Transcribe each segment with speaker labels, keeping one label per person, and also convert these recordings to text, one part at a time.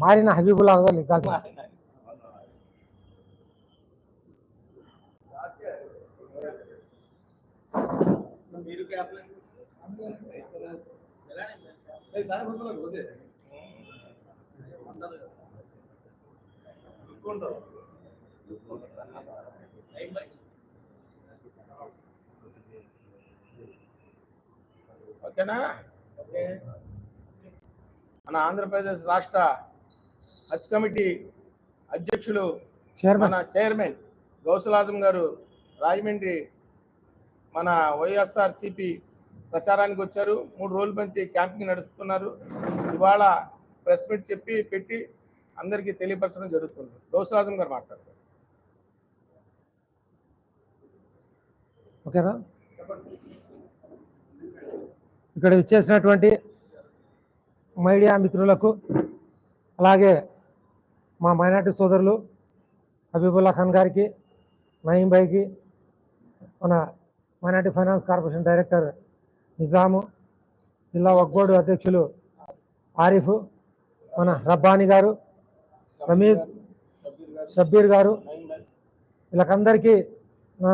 Speaker 1: మారిన హబీబుల్లా కాదు
Speaker 2: ఓకేనా? ఓకే. మన ఆంధ్రప్రదేశ్ రాష్ట్ర హజ్ కమిటీ అధ్యక్షులు
Speaker 1: చైర్మన్.
Speaker 2: మన చైర్మన్ గౌసలాదం గారు రాజమండ్రి మన వైఎస్ఆర్ సిపి ప్రచారానికి వచ్చారు. మూడు రోజుల నుంచి క్యాంపింగ్ నడుపుతున్నారు. ఇవాళ ప్రెస్ మీట్ చెప్పి పెట్టి అందరికీ తెలియపరచడం జరుగుతుంది. గౌసలాదం గారు మాట్లాడతారు.
Speaker 1: ఓకేనా? ఇక్కడ ఇచ్చేసినటువంటి మీడియా మిత్రులకు అలాగే మా మైనార్టీ సోదరులు హబీబుల్లా ఖాన్ గారికి నయీం భాయ్కి మన minority finance corporation director Nizam జిల్లా వగ్గోడు అధ్యక్షులు ఆరిఫ్ మన రబ్బానీ గారు రమీజ్ షబ్బీర్ గారు వీళ్ళకందరికీ నా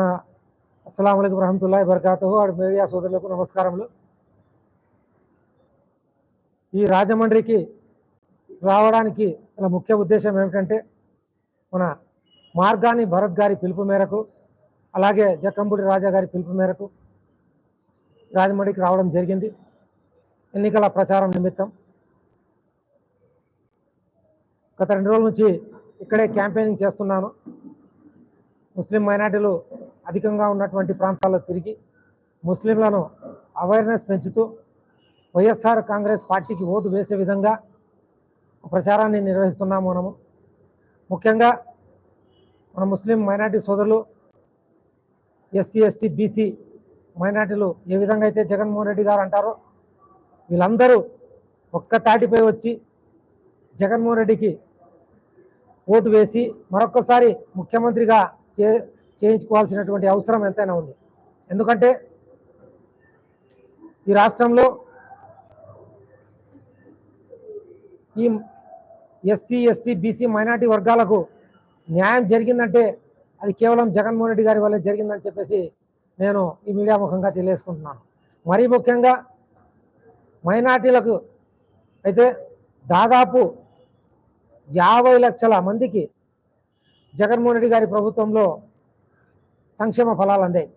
Speaker 1: అస్సలం అయికం రహమతుల్లా బర్కాతు వాడు మీడియా సోదరులకు నమస్కారములు. ఈ రాజమండ్రికి రావడానికి ఇలా ముఖ్య ఉద్దేశం ఏమిటంటే మన మార్గాని భరత్ గారి పిలుపు మేరకు అలాగే జక్కంపూడి రాజా గారి పిలుపు మేరకు రాజమండ్రికి రావడం జరిగింది. ఎన్నికల ప్రచారం నిమిత్తం గత రెండు రోజుల నుంచి ఇక్కడే క్యాంపెయినింగ్ చేస్తున్నాను. ముస్లిం మైనార్టీలు అధికంగా ఉన్నటువంటి ప్రాంతాల్లో తిరిగి ముస్లింలను అవేర్నెస్ పెంచుతూ వైఎస్ఆర్ కాంగ్రెస్ పార్టీకి ఓటు వేసే విధంగా ప్రచారాన్ని నిర్వహిస్తున్నాము మనము. ముఖ్యంగా మన ముస్లిం మైనార్టీ సోదరులు ఎస్సీ ఎస్టీ బీసీ మైనార్టీలు ఏ విధంగా అయితే జగన్మోహన్ రెడ్డి గారు అంటారో వీళ్ళందరూ ఒక్క తాటిపై వచ్చి జగన్మోహన్ రెడ్డికి ఓటు వేసి మరొక్కసారి ముఖ్యమంత్రిగా చే చేయించుకోవాల్సినటువంటి అవసరం ఎంతైనా ఉంది. ఎందుకంటే ఈ రాష్ట్రంలో ఈ ఎస్సీ ఎస్టీ బీసీ మైనార్టీ వర్గాలకు న్యాయం జరిగిందంటే అది కేవలం జగన్మోహన్ రెడ్డి గారి వల్లే జరిగిందని చెప్పేసి నేను ఈ మీడియా ముఖంగా తెలియజేసుకుంటున్నాను. మరీ ముఖ్యంగా మైనార్టీలకు అయితే దాదాపు యాభై లక్షల మందికి జగన్మోహన్ రెడ్డి గారి ప్రభుత్వంలో సంక్షేమ ఫలాలు అందాయి.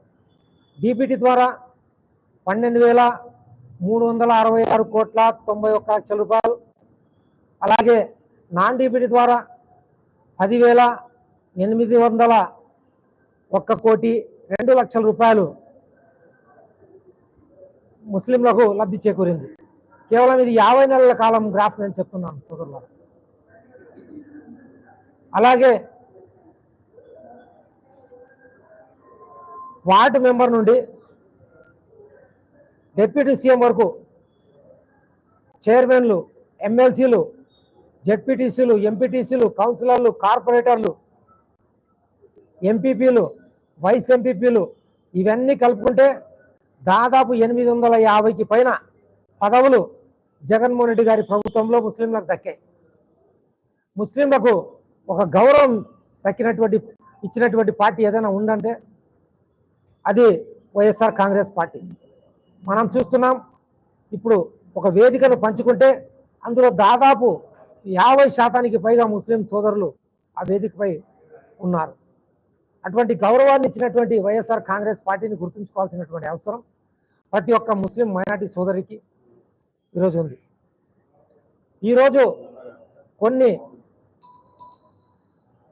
Speaker 1: డీపీటీ ద్వారా పన్నెండు వేల మూడు వందల అరవై ఆరు కోట్ల తొంభై ఒక్క లక్షల రూపాయలు అలాగే నాన్ డీపీటీ ద్వారా పదివేల ఎనిమిది వందల ఒక్క కోటి రెండు లక్షల రూపాయలు ముస్లింలకు లబ్ధి చేకూరింది. కేవలం ఇది యాభై నెలల కాలం గ్రాఫ్ నేను చెప్తున్నాను సోదరులారా. అలాగే వార్డు మెంబర్ నుండి డిప్యూటీ సీఎం వరకు చైర్మన్లు ఎమ్మెల్సీలు జెడ్పీటీసీలు ఎంపీటీసీలు కౌన్సిలర్లు కార్పొరేటర్లు ఎంపీపీలు వైస్ ఎంపీపీలు ఇవన్నీ కలుపుకుంటే దాదాపు ఎనిమిది వందల యాభైకి పైన పదవులు జగన్మోహన్ రెడ్డి గారి ప్రభుత్వంలో ముస్లింలకు దక్కాయి. ముస్లింలకు ఒక గౌరవం దక్కినటువంటి ఇచ్చినటువంటి పార్టీ ఏదైనా ఉందంటే అది వైఎస్ఆర్ కాంగ్రెస్ పార్టీ. మనం చూస్తున్నాం ఇప్పుడు ఒక వేదికను పంచుకుంటే అందులో దాదాపు యాభై శాతానికి పైగా ముస్లిం సోదరులు ఆ వేదికపై ఉన్నారు. అటువంటి గౌరవాన్ని ఇచ్చినటువంటి వైఎస్ఆర్ కాంగ్రెస్ పార్టీని గుర్తుంచుకోవాల్సినటువంటి అవసరం ప్రతి ఒక్క ముస్లిం మైనార్టీ సోదరికి ఈరోజు ఉంది. ఈరోజు కొన్ని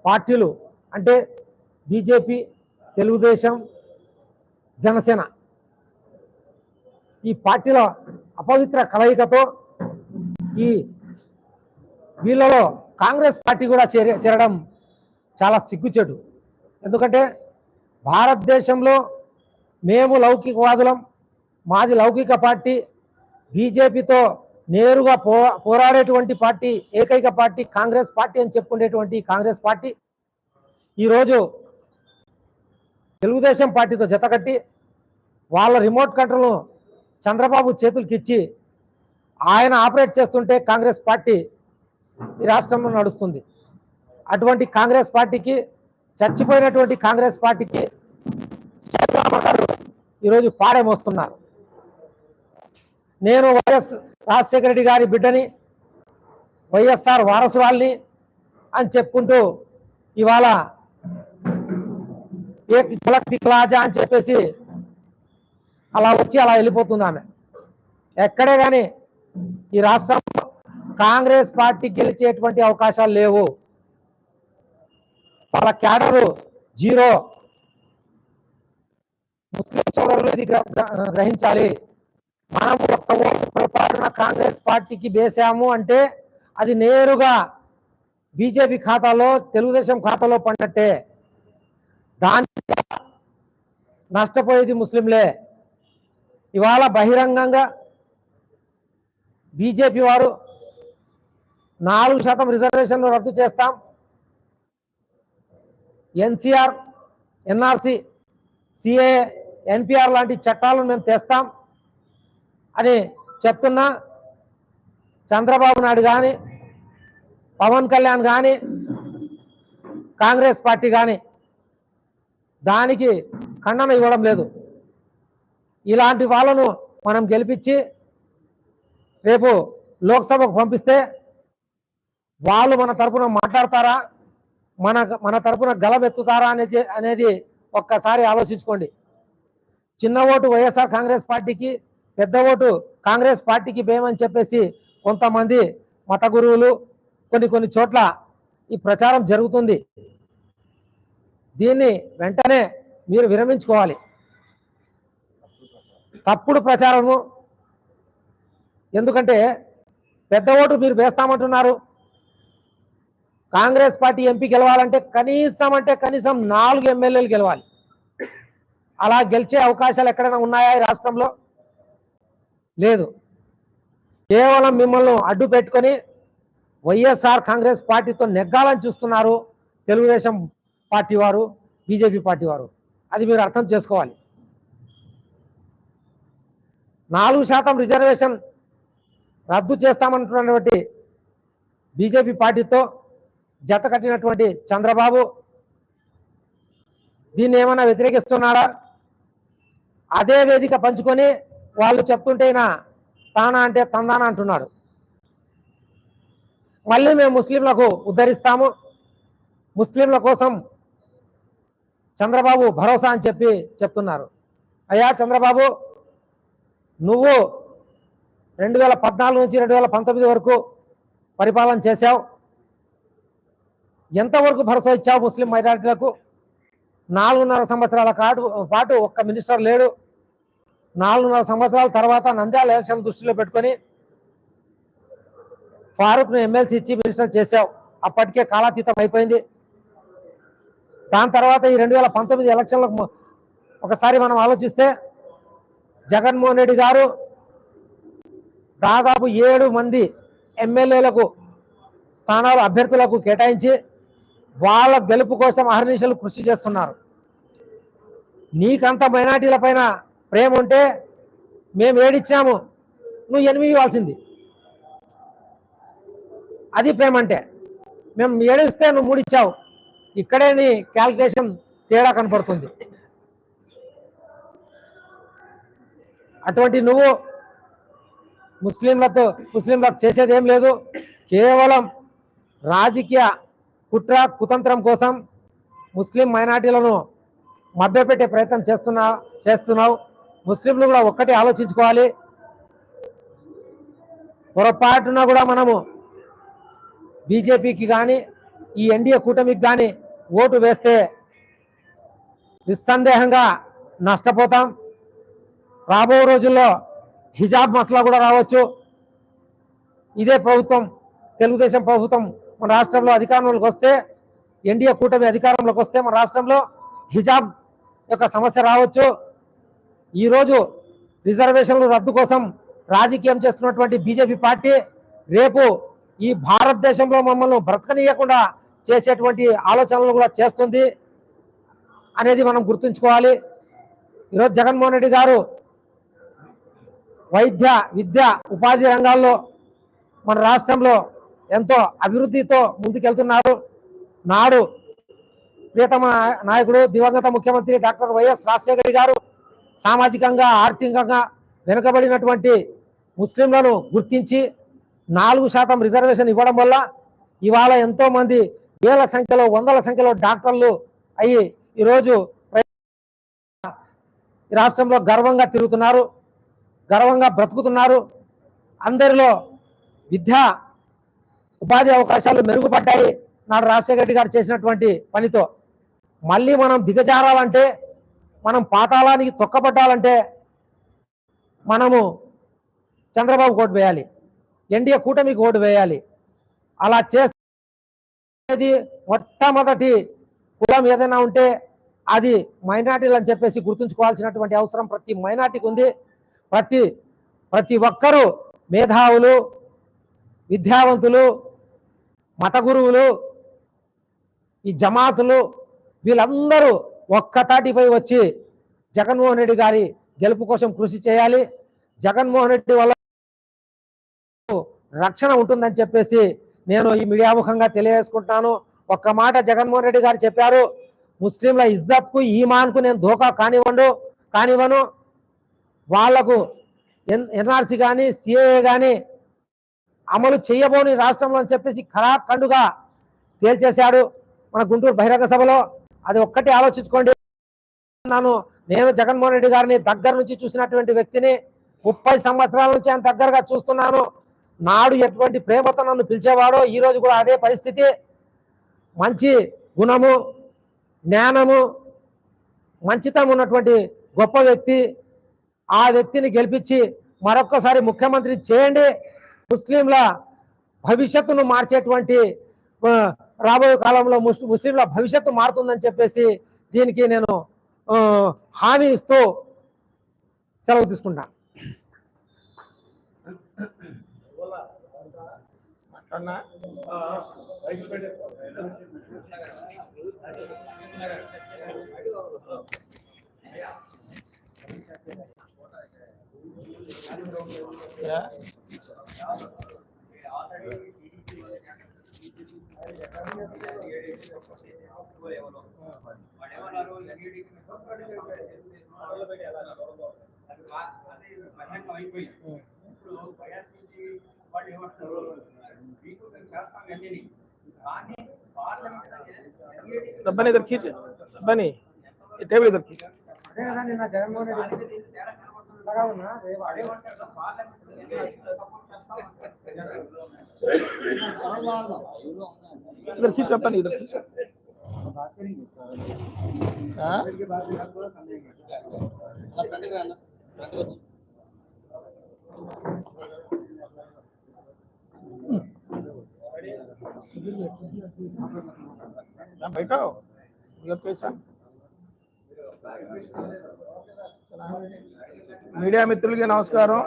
Speaker 1: పార్టీలు అంటే బీజేపీ తెలుగుదేశం జనసేన ఈ పార్టీల అపవిత్ర కలయికతో ఈ వీళ్ళలో కాంగ్రెస్ పార్టీ కూడా చేరే చేరడం చాలా సిగ్గుచెడు ఎందుకంటే భారతదేశంలో మేము లౌకికవాదులం మాది లౌకిక పార్టీ బీజేపీతో నేరుగా పో పోరాడేటువంటి పార్టీ ఏకైక పార్టీ కాంగ్రెస్ పార్టీ అని చెప్పుకునేటువంటి కాంగ్రెస్ పార్టీ ఈరోజు తెలుగుదేశం పార్టీతో జతకట్టి వాళ్ళ రిమోట్ కంట్రోల్ను చంద్రబాబు చేతులకిచ్చి ఆయన ఆపరేట్ చేస్తుంటే కాంగ్రెస్ పార్టీ ఈ రాష్ట్రంలో నడుస్తుంది. అటువంటి కాంగ్రెస్ పార్టీకి చచ్చిపోయినటువంటి కాంగ్రెస్ పార్టీకి చంద్రబాబు గారు ఈరోజు పాడేమోస్తున్నారు నేను వైఎస్ రాజశేఖర రెడ్డి గారి బిడ్డని వైఎస్ఆర్ వారసురాల్ని అని చెప్పుకుంటూ ఇవాళ ఏ ఝలక్ దిక్లాజా అని చెప్పేసి అలా వచ్చి అలా వెళ్ళిపోతుంది ఆమె. ఎక్కడే కానీ ఈ రాష్ట్రంలో కాంగ్రెస్ పార్టీ గెలిచేటువంటి అవకాశాలు లేవు. వాళ్ళ క్యాడరు జీరో. ముస్లిం సోదరులు ఇది గ్రహించాలి. మనం ఒక్క ఓటు పొరపాటున కాంగ్రెస్ పార్టీకి వేసాము అంటే అది నేరుగా బీజేపీ ఖాతాలో తెలుగుదేశం ఖాతాలో పడినట్టే. దాని నష్టపోయేది ముస్లింలే. ఇవాళ బహిరంగంగా బీజేపీ వారు నాలుగు శాతం రిజర్వేషన్లు రద్దు చేస్తాం. ఎన్సీఆర్ ఎన్ఆర్సి సిఏ ఎన్పిఆర్ లాంటి చట్టాలను మేము తెస్తాం. అని చెప్తున్నా. చంద్రబాబు నాయుడు కానీ పవన్ కళ్యాణ్ కానీ కాంగ్రెస్ పార్టీ కానీ దానికి ఖండన ఇవ్వడం లేదు. ఇలాంటి వాళ్ళను మనం గెలిపించి రేపు లోక్సభకు పంపిస్తే వాళ్ళు మన తరపున మాట్లాడతారా? మన మన తరపున గలబెత్తుతారా అనేది అనేది ఒక్కసారి ఆలోచించుకోండి. చిన్న ఓటు వైఎస్ఆర్ కాంగ్రెస్ పార్టీకి పెద్ద ఓటు కాంగ్రెస్ పార్టీకి భయమని చెప్పేసి కొంతమంది మత గురువులు కొన్ని కొన్ని చోట్ల ఈ ప్రచారం జరుగుతుంది. దీన్ని వెంటనే మీరు విరమించుకోవాలి. తప్పుడు ప్రచారము ఎందుకంటే పెద్ద ఓటు మీరు వేస్తామంటున్నారు. కాంగ్రెస్ పార్టీ ఎంపీ గెలవాలంటే కనీసం అంటే కనీసం నాలుగు ఎమ్మెల్యేలు గెలవాలి. అలా గెలిచే అవకాశాలు ఎక్కడైనా ఉన్నాయా ఈ రాష్ట్రంలో? లేదు. కేవలం మిమ్మల్ని అడ్డు పెట్టుకొని వైఎస్ఆర్ కాంగ్రెస్ పార్టీతో నెగ్గాలని చూస్తున్నారు తెలుగుదేశం పార్టీ వారు బీజేపీ పార్టీ వారు. అది మీరు అర్థం చేసుకోవాలి. నాలుగు శాతం రిజర్వేషన్ రద్దు చేస్తామంటున్నటువంటి బీజేపీ పార్టీతో జత కట్టినటువంటి చంద్రబాబు దీన్ని ఏమైనా వ్యతిరేకిస్తున్నాడా? అదే వేదిక పంచుకొని వాళ్ళు చెప్తుంటేనా తానా అంటే తందానా అంటున్నాడు. మళ్ళీ మేము ముస్లింలకు ఉద్ధరిస్తాము. ముస్లింల కోసం చంద్రబాబు భరోసా అని చెప్పి చెప్తున్నారు. అయ్యా చంద్రబాబు నువ్వు రెండు వేల పద్నాలుగు నుంచి రెండు వేల పంతొమ్మిది వరకు పరిపాలన చేశావు. ఎంతవరకు భరోసా ఇచ్చావు ముస్లిం మైనారిటీలకు? నాలుగున్నర సంవత్సరాల కాటు పాటు ఒక్క మినిస్టర్ లేడు. నాలుగున్నర సంవత్సరాల తర్వాత నంద్యాల ఎలక్షన్ దృష్టిలో పెట్టుకొని ఫారూక్ను ఎమ్మెల్సీ ఇచ్చి మినిస్టర్ చేశావు. అప్పటికే కాలాతీతం అయిపోయింది. దాని తర్వాత ఈ రెండు వేల పంతొమ్మిది ఎలక్షన్లకు ఒకసారి మనం ఆలోచిస్తే జగన్మోహన్ రెడ్డి గారు దాదాపు ఏడు మంది ఎమ్మెల్యేలకు స్థానాలు అభ్యర్థులకు కేటాయించి వాళ్ళ గెలుపు కోసం అహర్నిశలు కృషి చేస్తున్నారు. నీకంత మైనార్టీల పైన ప్రేమ ఉంటే మేము ఏడిచ్చాము. నువ్వు ఎనిమిది ఇవ్వాల్సింది. అది ప్రేమ అంటే. మేము ఏడిస్తే నువ్వు మూడిచ్చావు. ఇక్కడే నీ క్యాల్కులేషన్ తేడా కనపడుతుంది. అటువంటి నువ్వు ముస్లింలతో ముస్లింలకు చేసేది ఏం లేదు. కేవలం రాజకీయ కుట్ర కుతంత్రం కోసం ముస్లిం మైనార్టీలను మభ్యపెట్టే ప్రయత్నం చేస్తున్నా చేస్తున్నావు. ముస్లింలు కూడా ఒక్కటి ఆలోచించుకోవాలి. పొరపాటున కూడా మనము బీజేపీకి కానీ ఈ ఎన్డీఏ కూటమికి కానీ ఓటు వేస్తే నిస్సందేహంగా నష్టపోతాం. రాబో రోజుల్లో హిజాబ్ మసలా కూడా రావచ్చు. ఇదే ప్రభుత్వం తెలుగుదేశం ప్రభుత్వం మన రాష్ట్రంలో అధికారంలోకి వస్తే ఎన్డీఏ కూటమి అధికారంలోకి వస్తే మన రాష్ట్రంలో హిజాబ్ యొక్క సమస్య రావచ్చు. ఈరోజు రిజర్వేషన్లు రద్దు కోసం రాజకీయం చేస్తున్నటువంటి బీజేపీ పార్టీ రేపు ఈ భారతదేశంలో మమ్మల్ని బ్రతకనీయకుండా చేసేటువంటి ఆలోచనలు కూడా చేస్తుంది అనేది మనం గుర్తుంచుకోవాలి. ఈరోజు జగన్మోహన్ రెడ్డి గారు వైద్య విద్య ఉపాధి రంగాల్లో మన రాష్ట్రంలో ఎంతో అభివృద్ధితో ముందుకెళ్తున్నారు. నాడు ప్రియతమ నాయకుడు దివంగత ముఖ్యమంత్రి డాక్టర్ వైఎస్ రాజశేఖర్ గారు సామాజికంగా ఆర్థికంగా వెనుకబడినటువంటి ముస్లింలను గుర్తించి నాలుగు శాతం రిజర్వేషన్ ఇవ్వడం వల్ల ఇవాళ ఎంతో మంది వేల సంఖ్యలో వందల సంఖ్యలో డాక్టర్లు అయ్యి ఈరోజు ఈ రాష్ట్రంలో గర్వంగా తిరుగుతున్నారు గర్వంగా బ్రతుకుతున్నారు. అందరిలో విద్యా ఉపాధి అవకాశాలు మెరుగుపడ్డాయి నాడు రాజశేఖర రెడ్డి గారు చేసినటువంటి పనితో. మళ్ళీ మనం దిగజారాలంటే మనం పాతాళానికి తొక్కబడ్డాలంటే మనము చంద్రబాబు ఓటు వేయాలి ఎన్డీఏ కూటమికి ఓటు వేయాలి. అలా చేసేది మొట్టమొదటి కులం ఏదైనా ఉంటే అది మైనార్టీలు అని చెప్పేసి గుర్తుంచుకోవాల్సినటువంటి అవసరం ప్రతి మైనార్టీకి ఉంది. ప్రతి ప్రతి ఒక్కరూ మేధావులు విద్యావంతులు మత గురువులు ఈ జమాతులు వీళ్ళందరూ ఒక్కతాటిపై వచ్చి జగన్మోహన్ రెడ్డి గారి గెలుపు కోసం కృషి చేయాలి. జగన్మోహన్ రెడ్డి వల్ల రక్షణ ఉంటుందని చెప్పేసి నేను ఈ మీడియా ముఖంగా తెలియజేసుకుంటున్నాను. ఒక్క మాట జగన్మోహన్ రెడ్డి గారు చెప్పారు. ముస్లింల ఇజ్జత్కు ఈమాన్కు నేను ధోకా కానివ్వండు కానివ్వను. వాళ్ళకు ఎన్ ఎన్ఆర్సీ కానీ సిఏఏ కానీ అమలు చేయబోని రాష్ట్రంలో అని చెప్పేసి ఖరాఖండుగా తేల్చేశాడు మన గుంటూరు బహిరంగ సభలో. అది ఒక్కటి ఆలోచించుకోండి. నాను నేను జగన్మోహన్ రెడ్డి గారిని దగ్గర నుంచి చూసినటువంటి వ్యక్తిని ముప్పై సంవత్సరాల నుంచి ఆయన దగ్గరగా చూస్తున్నాను. నాడు ఎటువంటి ప్రేమతో నన్ను పిలిచేవాడో ఈ రోజు కూడా అదే పరిస్థితి. మంచి గుణము జ్ఞానము మంచితం ఉన్నటువంటి గొప్ప వ్యక్తి. ఆ వ్యక్తిని గెలిపించి మరొక్కసారి ముఖ్యమంత్రి చేయండి. ముస్లింల భవిష్యత్తును మార్చేటువంటి రాబోయే కాలంలో ముస్ ముస్లింల భవిష్యత్తు మారుతుందని చెప్పేసి దీనికి నేను హామీ ఇస్తూ సెలవు తీసుకుంటా
Speaker 2: Yeah. యా. రబ్బని ఇద్దరు ఖీచ్ రబ్బని ఈ టేబుల్ ఇద్దరు ఖీచ్
Speaker 1: అదే కదా నిన్న జగన్మోహన్ రెడ్డి అలాగా ఉన్నా రేపు అదే
Speaker 2: इधर खींच अपन इधर खींच हाँ? हाँ, बैठो ये कैसा మీడియా మిత్రులకి నమస్కారం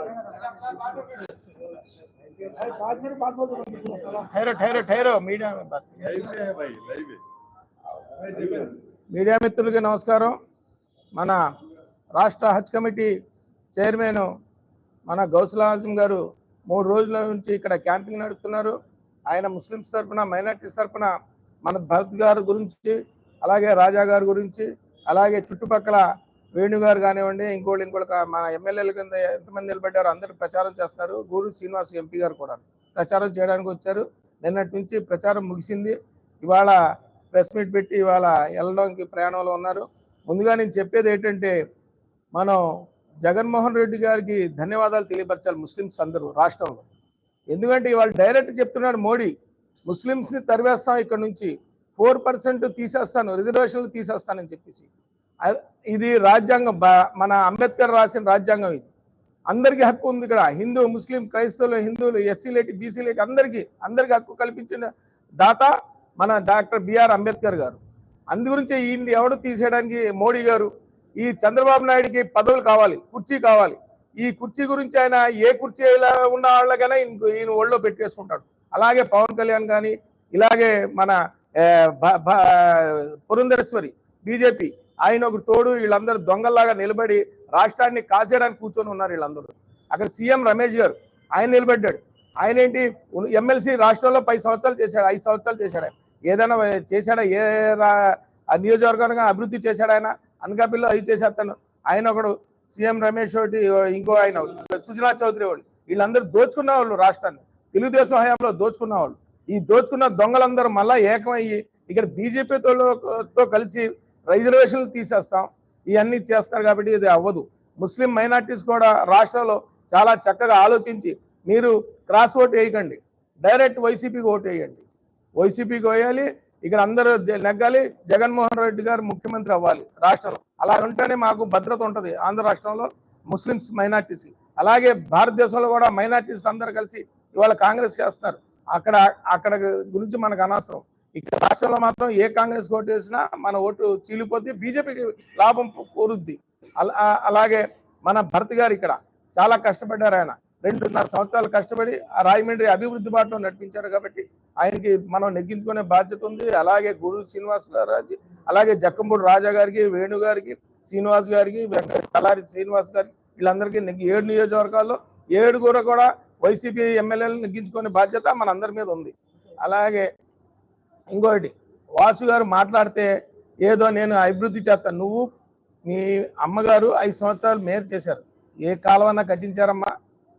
Speaker 2: ठहरो ठहरो ठहरो మీడియా में बात మీడియా మిత్రులకి నమస్కారం మన రాష్ట్ర హజ్ కమిటీ చైర్మన్ మన గౌసుల్ ఆజం గారు మూడు రోజుల నుంచి ఇక్కడ క్యాంపింగ్ నడుపుతున్నారు ఆయన ముస్లిమ్స్ తరఫున మైనార్టీస్ తరఫున మన భరత్ గారి గురించి అలాగే రాజా గారి గురించి అలాగే చుట్టుపక్కల వేణు గారు కానివ్వండి ఇంకోళ్ళు ఇంకోళ్ళు మన ఎమ్మెల్యేల కింద ఎంతమంది నిలబడ్డారో అందరూ ప్రచారం చేస్తారు. గూరు శ్రీనివాస్ ఎంపీ గారు కూడా ప్రచారం చేయడానికి వచ్చారు. నిన్నటి నుంచి ప్రచారం ముగిసింది. ఇవాళ ప్రెస్ మీట్ పెట్టి ఇవాళ వెళ్ళడానికి ప్రయాణంలో ఉన్నారు. ముందుగా నేను చెప్పేది ఏంటంటే మనం జగన్మోహన్ రెడ్డి గారికి ధన్యవాదాలు తెలియపరచాలి ముస్లిమ్స్ అందరూ రాష్ట్రంలో. ఎందుకంటే ఇవాళ డైరెక్ట్ చెప్తున్నాడు మోడీ ముస్లిమ్స్ని తరివేస్తాం ఇక్కడ నుంచి. ఫోర్ పర్సెంట్ తీసేస్తాను రిజర్వేషన్లు తీసేస్తానని చెప్పేసి. ఇది రాజ్యాంగం. బ- మన అంబేద్కర్ రాసిన రాజ్యాంగం ఇది. అందరికీ హక్కు ఉంది ఇక్కడ. హిందూ ముస్లిం క్రైస్తవులు హిందువులు ఎస్సీలేటి బీసీలేటి అందరికీ అందరికీ హక్కు కల్పించిన దాత మన డాక్టర్ బిఆర్ అంబేద్కర్ గారు. అందు గురించి ఈయన్ని ఎవడు తీసేయడానికి మోడీ గారు? ఈ చంద్రబాబు నాయుడికి పదవులు కావాలి కుర్చీ కావాలి. ఈ కుర్చీ గురించి ఆయన ఏ కుర్చీ ఇలా ఉన్న వాళ్ళకైనా ఈయన ఒళ్ళో పెట్టేసుకుంటాడు. అలాగే పవన్ కళ్యాణ్ కానీ ఇలాగే మన పురంధరేశ్వరి బీజేపీ ఆయన ఒక తోడు వీళ్ళందరూ దొంగల్లాగా నిలబడి రాష్ట్రాన్ని కాసేయడానికి కూర్చొని ఉన్నారు వీళ్ళందరూ. అక్కడ సీఎం రమేష్ గారు ఆయన నిలబడ్డాడు. ఆయన ఏంటి? ఎమ్మెల్సీ రాష్ట్రంలో పది సంవత్సరాలు చేశాడు ఐదు సంవత్సరాలు చేశాడు ఆయన. ఏదైనా చేశాడా? ఏ రా- ఆ అభివృద్ధి చేశాడు ఆయన? అనకాపల్లిలో అది చేసేస్తాను. ఆయన ఒకడు సీఎం రమేష్ ఒకటి ఇంకో ఆయన సుజనా చౌదరి వాళ్ళు వీళ్ళందరూ దోచుకున్న వాళ్ళు రాష్ట్రాన్ని. తెలుగుదేశం హయాంలో దోచుకున్న వాళ్ళు. ఈ దోచుకున్న దొంగలందరూ మళ్ళా ఏకమయ్యి ఇక్కడ బీజేపీతో కలిసి రిజర్వేషన్లు తీసేస్తాం. ఇవన్నీ చేస్తారు కాబట్టి ఇది అవ్వదు. ముస్లిం మైనార్టీస్ కూడా రాష్ట్రంలో చాలా చక్కగా ఆలోచించి మీరు క్రాస్ ఓట్ వేయకండి. డైరెక్ట్ వైసీపీకి ఓటు వేయండి. వైసీపీకి వేయాలి ఇక్కడ అందరూ నెగ్గాలి జగన్మోహన్ రెడ్డి గారు ముఖ్యమంత్రి అవ్వాలి రాష్ట్రంలో. అలా ఉంటేనే మాకు భద్రత ఉంటుంది ఆంధ్ర రాష్ట్రంలో ముస్లిమ్స్ మైనార్టీస్. అలాగే భారతదేశంలో కూడా మైనార్టీస్ అందరూ కలిసి ఇవాళ కాంగ్రెస్ చేస్తున్నారు. అక్కడ అక్కడ గురించి మనకు అనవసరం. ఇక్కడ రాష్ట్రంలో మాత్రం ఏ కాంగ్రెస్ ఓటు వేసినా మన ఓటు చీలిపోతే బీజేపీకి లాభం కోరుద్ది. అలా అలాగే మన భరత్ గారు ఇక్కడ చాలా కష్టపడ్డారు ఆయన. రెండున్నర సంవత్సరాలు కష్టపడి ఆ రాజమండ్రి అభివృద్ధి బాటలో నడిపించాడు కాబట్టి ఆయనకి మనం నెగ్గించుకునే బాధ్యత ఉంది. అలాగే గురు శ్రీనివాస్ రాజు అలాగే జక్కంపూడి రాజా గారికి వేణు గారికి శ్రీనివాస్ గారికి తలారి శ్రీనివాస్ గారికి వీళ్ళందరికీ నెగ్గి ఏడు నియోజకవర్గాల్లో ఏడుగురు కూడా వైసీపీ ఎమ్మెల్యేలు నెగ్గించుకునే బాధ్యత మనందరి మీద ఉంది. అలాగే ఇంకోటి వాసు గారు మాట్లాడితే ఏదో నేను అభివృద్ధి చేస్తాను నువ్వు మీ అమ్మగారు ఐదు సంవత్సరాలు మేరు చేశారు. ఏ కాలువన్నా కట్టించారమ్మా?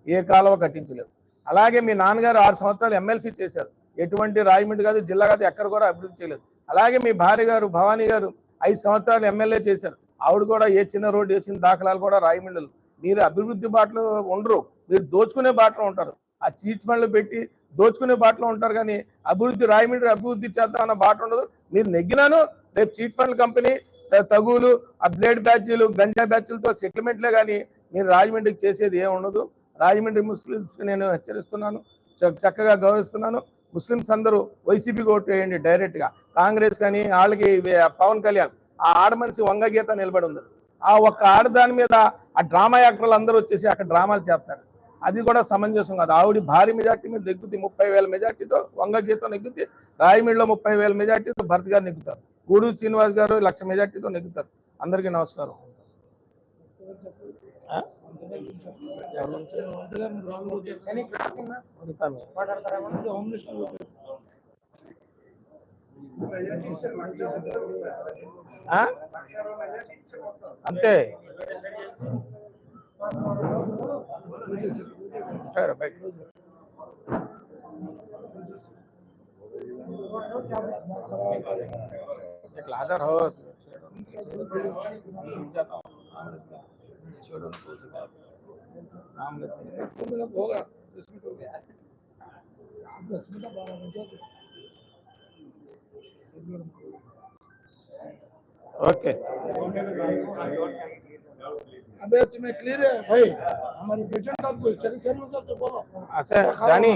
Speaker 2: ఏ కాలువ కట్టించలేదు. అలాగే మీ నాన్నగారు ఆరు సంవత్సరాలు ఎమ్మెల్సీ చేశారు. ఎటువంటి రాయమండ్రి కాదు జిల్లా కాదు ఎక్కడ కూడా అభివృద్ధి చేయలేదు. అలాగే మీ భార్య గారు భవానీ గారు ఐదు సంవత్సరాలు ఎమ్మెల్యే చేశారు. ఆవిడ కూడా ఏ చిన్న రోడ్డు వేసిన దాఖలాలు కూడా రాయమండ్రిలో మీరు అభివృద్ధి బాటలో ఉండరు. మీరు దోచుకునే బాటలో ఉంటారు. ఆ చీట్ ఫండ్లు పెట్టి దోచుకునే బాటలో ఉంటారు కానీ అభివృద్ధి రాయమండ్రి అభివృద్ధి చేద్దాం అన్న బాట ఉండదు. మీరు నెగ్గినాను రేపు చీట్ ఫండ్ కంపెనీ తగులు ఆ బ్లేడ్ బ్యాచ్లు గంజా బ్యాచ్లతో సెటిల్మెంట్లే కానీ మీరు రాజమండ్రికి చేసేది ఏమి ఉండదు. రాజమండ్రి ముస్లిమ్స్కి నేను హెచ్చరిస్తున్నాను చ- చక్కగా గౌరవిస్తున్నాను. ముస్లిమ్స్ అందరూ వైసీపీకి ఓటు వేయండి డైరెక్ట్గా. కాంగ్రెస్ కానీ వాళ్ళకి పవన్ కళ్యాణ్ ఆ ఆడ మనిషి వంగ గీత నిలబడి ఉంది. ఆ ఒక్క ఆడదాని మీద ఆ డ్రామా యాక్టర్లు అందరూ వచ్చేసి అక్కడ డ్రామాలు చేస్తారు. అది కూడా సమంజసం కాదు. ఆవిడ భారీ మెజార్టీ మీద నెగ్గుతుంది ముప్పై వేల మెజార్టీతో వంగ గీత నెగ్గుతుంది రాయమిడిలో ముప్పై వేల మెజార్టీతో భరత్ గారు నెగ్గుతారు. గూడూరు శ్రీనివాస్ గారు లక్ష మెజార్టీతో నెగ్గుతారు. అందరికీ నమస్కారం. ఆ? అడుగుతాను. ఆ? అంతే సరే, బయట. ఇట్లా ఆధార్ हो ओके
Speaker 3: अबे तुम्हें क्लियर है भाई हमारे पेशेंट साहब को चल चल मतलब तो बोलो
Speaker 2: अच्छा जानी